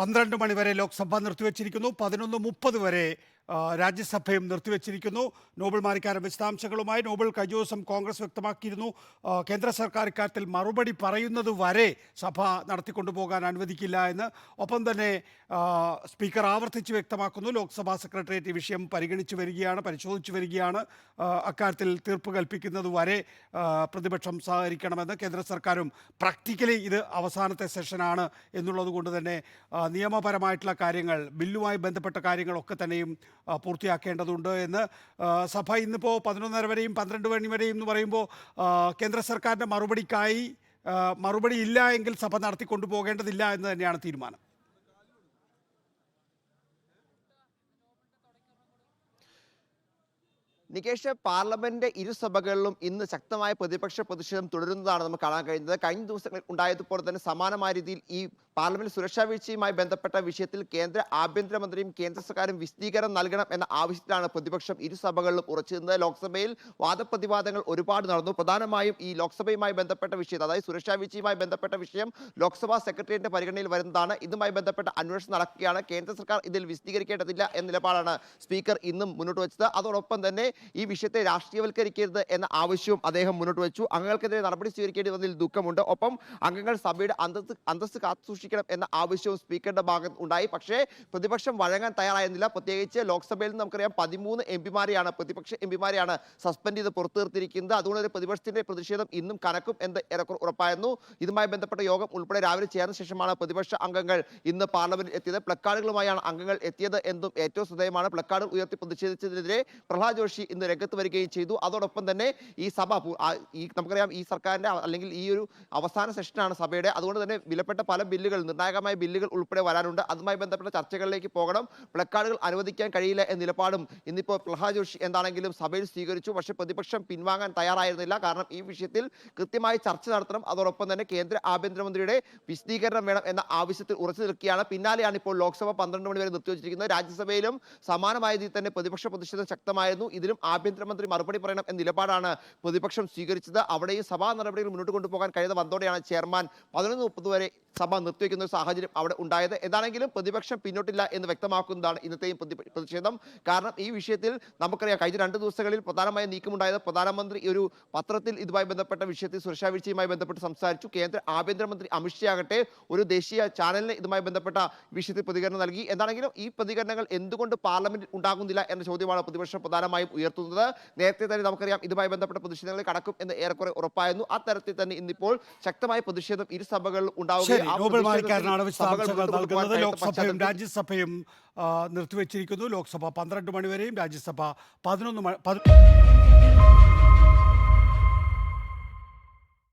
പന്ത്രണ്ട് മണിവരെ ലോക്സഭ നിർത്തിവെച്ചിരിക്കുന്നു. പതിനൊന്ന് മുപ്പത് വരെ രാജ്യസഭയും നിർത്തിവെച്ചിരിക്കുന്നു. നോബൽ മാറിക്കാരൻ വിശദാംശങ്ങളുമായി നോബൽ കഴിഞ്ഞ ദിവസം കോൺഗ്രസ് വ്യക്തമാക്കിയിരുന്നു. കേന്ദ്ര സർക്കാർ ഇക്കാര്യത്തിൽ മറുപടി പറയുന്നത് വരെ സഭ നടത്തിക്കൊണ്ടുപോകാൻ അനുവദിക്കില്ല എന്ന്. ഒപ്പം തന്നെ സ്പീക്കർ ആവർത്തിച്ച് വ്യക്തമാക്കുന്നു. ലോക്സഭാ സെക്രട്ടേറിയറ്റ് വിഷയം പരിഗണിച്ചു വരികയാണ് പരിശോധിച്ചു വരികയാണ്. അക്കാര്യത്തിൽ തീർപ്പ് കൽപ്പിക്കുന്നത് വരെ പ്രതിപക്ഷം സഹകരിക്കണമെന്ന് കേന്ദ്ര സർക്കാരും പ്രാക്ടിക്കലി ഇത് അവസാനത്തെ സെഷനാണ് എന്നുള്ളത് കൊണ്ട് തന്നെ നിയമപരമായിട്ടുള്ള കാര്യങ്ങൾ ബില്ലുമായി ബന്ധപ്പെട്ട കാര്യങ്ങളൊക്കെ തന്നെയും പൂർത്തിയാക്കേണ്ടതുണ്ട് എന്ന് സഭ ഇന്നിപ്പോൾ പതിനൊന്നര വരെയും പന്ത്രണ്ട് മണി വരെയും എന്ന് പറയുമ്പോൾ കേന്ദ്ര സർക്കാരിന്റെ മറുപടിക്കായി മറുപടി ഇല്ല എങ്കിൽ സഭ നടത്തിക്കൊണ്ടു പോകേണ്ടതില്ല എന്ന് തന്നെയാണ് തീരുമാനം. നികേഷ് പാർലമെന്റ് ഇരുസഭകളിലും ഇന്ന് ശക്തമായ പ്രതിപക്ഷ പ്രതിഷേധം തുടരുന്നതാണ് നമുക്ക് കാണാൻ കഴിയുന്നത്. കഴിഞ്ഞ ദിവസങ്ങളിൽ ഉണ്ടായതുപോലെ തന്നെ സമാനമായ രീതിയിൽ ഈ പാർലമെന്റ് സുരക്ഷാ വീഴ്ചയുമായി ബന്ധപ്പെട്ട വിഷയത്തിൽ കേന്ദ്ര ആഭ്യന്തരമന്ത്രിയും കേന്ദ്ര സർക്കാരും വിശദീകരണം നൽകണം എന്ന ആവശ്യത്തിലാണ് പ്രതിപക്ഷം ഇരുസഭകളിലും ഉറച്ചിരുന്നത് ലോക്സഭയിൽ വാദപ്രതിവാദങ്ങൾ ഒരുപാട് നടന്നു. പ്രധാനമായും ഈ ലോക്സഭയുമായി ബന്ധപ്പെട്ട വിഷയം അതായത് സുരക്ഷാ വീഴ്ചയുമായി ബന്ധപ്പെട്ട വിഷയം ലോക്സഭാ സെക്രട്ടേറിയറ്റിന്റെ പരിഗണനയിൽ വരുന്നതാണ്. ഇതുമായി ബന്ധപ്പെട്ട അന്വേഷണം നടക്കുകയാണ്. കേന്ദ്ര സർക്കാർ ഇതിൽ വിശദീകരിക്കേണ്ടതില്ല എന്ന നിലപാടാണ് സ്പീക്കർ ഇന്നും മുന്നോട്ട് വെച്ചത്. അതോടൊപ്പം തന്നെ ഈ വിഷയത്തെ രാഷ്ട്രീയവൽക്കരിക്കരുത് എന്ന ആവശ്യവും അദ്ദേഹം മുന്നോട്ട് വെച്ചു. അംഗങ്ങൾക്കെതിരെ നടപടി സ്വീകരിക്കേണ്ടി വന്നതിൽ ദുഃഖമുണ്ട്. ഒപ്പം അംഗങ്ങൾ സഭയുടെ അന്തസ് അന്തസ് കാത്തുസൂക്ഷിക്കണം എന്ന ആവശ്യവും സ്പീക്കറുടെ ഭാഗത്ത് ഉണ്ടായി. പക്ഷേ പ്രതിപക്ഷം വഴങ്ങാൻ തയ്യാറായിരുന്നില്ല. പ്രത്യേകിച്ച് ലോക്സഭയിൽ നിന്ന് നമുക്കറിയാം പതിമൂന്ന് എം പിമാരെയാണ് പ്രതിപക്ഷ എം പിമാരെയാണ് സസ്പെൻഡ് ചെയ്ത് പുറത്തു നിർത്തിയിരിക്കുന്നത് അതുകൊണ്ട് തന്നെ പ്രതിപക്ഷത്തിന്റെ പ്രതിഷേധം ഇന്നും കനക്കും എന്ന് ഏറെക്കുറെ ഉറപ്പായിരുന്നു. ഇതുമായി ബന്ധപ്പെട്ട യോഗം ഉൾപ്പെടെ രാവിലെ ചേർന്ന ശേഷമാണ് പ്രതിപക്ഷ അംഗങ്ങൾ ഇന്ന് പാർലമെന്റിൽ എത്തിയത്. പ്ലക്കാർഡുകളുമായാണ് അംഗങ്ങൾ എത്തിയത് എന്നും ഏറ്റവും ശ്രദ്ധേയമാണ്. പ്ലക്കാർഡ് ഉയർത്തി പ്രതിഷേധിച്ചതിനെതിരെ പ്രഹ്ലാദ് ജോഷി ഇന്ന് രംഗത്ത് വരികയും ചെയ്തു. അതോടൊപ്പം തന്നെ ഈ സഭ ഈ നമുക്കറിയാം ഈ സർക്കാരിന്റെ അല്ലെങ്കിൽ ഈ ഒരു അവസാന സെഷനാണ് സഭയുടെ. അതുകൊണ്ട് തന്നെ വിലപ്പെട്ട പല ബില്ലുകൾ നിർണായകമായ ബില്ലുകൾ ഉൾപ്പെടെ വരാനുണ്ട്. അതുമായി ബന്ധപ്പെട്ട ചർച്ചകളിലേക്ക് പോകണം. പ്ലക്കാർഡുകൾ അനുവദിക്കാൻ കഴിയില്ല എന്ന നിലപാടും ഇന്നിപ്പോൾ പ്രഹ്ലാദ് ജോഷി എന്താണെങ്കിലും സഭയിൽ സ്വീകരിച്ചു. പക്ഷേ പ്രതിപക്ഷം പിൻവാങ്ങാൻ തയ്യാറായിരുന്നില്ല. കാരണം ഈ വിഷയത്തിൽ കൃത്യമായി ചർച്ച നടത്തണം. അതോടൊപ്പം തന്നെ കേന്ദ്ര ആഭ്യന്തരമന്ത്രിയുടെ വിശദീകരണം വേണം എന്ന ആവശ്യത്തിൽ ഉറച്ചു നിൽക്കുകയാണ്. പിന്നാലെയാണ് ഇപ്പോൾ ലോക്സഭ പന്ത്രണ്ട് മണി വരെ നിർത്തിവച്ചിരിക്കുന്നത്. രാജ്യസഭയിലും സമാനമായ രീതിയിൽ തന്നെ പ്രതിപക്ഷ പ്രതിഷേധം ശക്തമായിരുന്നു. ഇതിലും ആഭ്യന്തരമന്ത്രി മറുപടി പറയണം എന്ന നിലപാടാണ് പ്രതിപക്ഷം സ്വീകരിച്ചത്. അവിടെയും സഭാ നടപടികൾ മുന്നോട്ട് കൊണ്ടുപോകാൻ കഴിയുന്ന വന്നതോടെയാണ് ചെയർമാൻ പതിനൊന്ന് മുപ്പത് വരെ സഭ നിർത്തിവെക്കുന്ന ഒരു സാഹചര്യം അവിടെ ഉണ്ടായത്. എന്താണെങ്കിലും പ്രതിപക്ഷം പിന്നോട്ടില്ല എന്ന് വ്യക്തമാക്കുന്നതാണ് ഇന്നത്തെയും പ്രതിഷേധം. കാരണം ഈ വിഷയത്തിൽ നമുക്കറിയാം കഴിഞ്ഞ രണ്ട് ദിവസങ്ങളിൽ പ്രധാനമായ നീക്കമുണ്ടായത് പ്രധാനമന്ത്രി ഒരു പത്രത്തിൽ ഇതുമായി ബന്ധപ്പെട്ട വിഷയത്തിൽ സുരക്ഷാ വീഴ്ചയുമായി ബന്ധപ്പെട്ട് സംസാരിച്ചു. കേന്ദ്ര ആഭ്യന്തരമന്ത്രി അമിത്ഷാ ആകട്ടെ ഒരു ദേശീയ ചാനലിന് ഇതുമായി ബന്ധപ്പെട്ട വിഷയത്തിൽ പ്രതികരണം നൽകി. എന്താണെങ്കിലും ഈ പ്രതികരണങ്ങൾ എന്തുകൊണ്ട് പാർലമെന്റിൽ ഉണ്ടാകുന്നില്ല എന്ന ചോദ്യമാണ് പ്രതിപക്ഷം പ്രധാനമായും ഉയർത്തുന്നത്. നേരത്തെ തന്നെ നമുക്കറിയാം ഇതുമായി ബന്ധപ്പെട്ട പ്രതിഷേധങ്ങൾ കടക്കും എന്ന് ഏറെക്കുറെ ഉറപ്പായിരുന്നു. ആ തരത്തിൽ തന്നെ ഇന്നിപ്പോൾ ശക്തമായ പ്രതിഷേധം ഇരു സഭകളിൽ ഉണ്ടാവുകയും നോബൽ സഭകൾ വിശദാംശങ്ങൾ നൽകുന്നത് ലോക്സഭയും രാജ്യസഭയും നിർത്തിവെച്ചിരിക്കുന്നു. ലോക്സഭ പന്ത്രണ്ട് മണിവരെയും രാജ്യസഭ പതിനൊന്ന് മണി